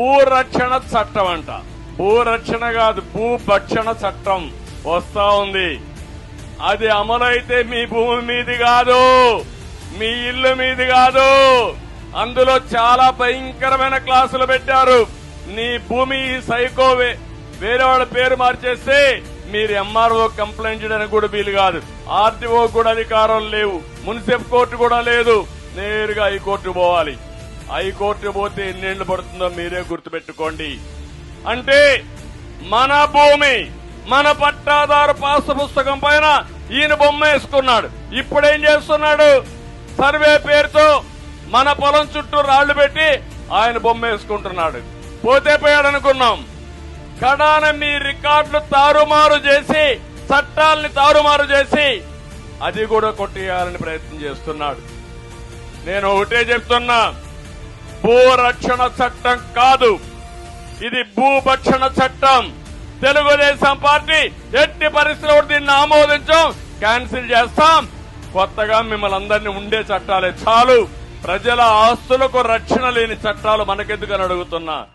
భూరక్షణ చట్టం అంట. భూరక్షణ కాదు భూభక్షణ చట్టం వస్తా ఉంది. అది అమలైతే మీ భూమి మీది కాదు మీ ఇల్లు మీది కాదు. అందులో చాలా భయంకరమైన క్లాసులు పెట్టారు. నీ భూమి సైకో వేరే వాళ్ళ పేరు మార్చేస్తే మీరు ఎంఆర్ఓ కంప్లైంట్ చేయడానికి కూడా వీలు కాదు. ఆర్టీఓ కూడా అధికారం లేవు. మున్సిపల్ కోర్టు కూడా లేదు. నేరుగా ఈ కోర్టు పోవాలి. హైకోర్టు పోతే ఎన్నేళ్ళు పడుతుందో మీరే గుర్తుపెట్టుకోండి. అంటే మన భూమి మన పట్టాదారు పాస్ పుస్తకం పైన ఈయన బొమ్మ వేసుకున్నాడు. ఇప్పుడేం చేస్తున్నాడు? సర్వే పేరుతో మన పొలం చుట్టూ రాళ్ళు పెట్టి ఆయన బొమ్మ వేసుకుంటున్నాడు. పోతే పోయాడనుకున్నాం కడాన మీ రికార్డులు తారుమారు చేసి చట్టాల్ని తారుమారు చేసి అది కూడా కొట్టేయాలని ప్రయత్నం చేస్తున్నాడు. నేను ఒకటే చెప్తున్నా. భూరక్షణ చట్టం కాదు. ఇది భూభక్షణ చట్టం. తెలుగుదేశం పార్టీ ఎట్టి పరిస్థితుల్లో దీన్ని ఆమోదించాం క్యాన్సిల్ చేస్తాం. కొత్తగా మిమ్మల్ని అందరినీ ఉండే చట్టాలే చాలు. ప్రజల ఆస్తులకు రక్షణ లేని చట్టాలు మనకెందుకని అడుగుతున్నా?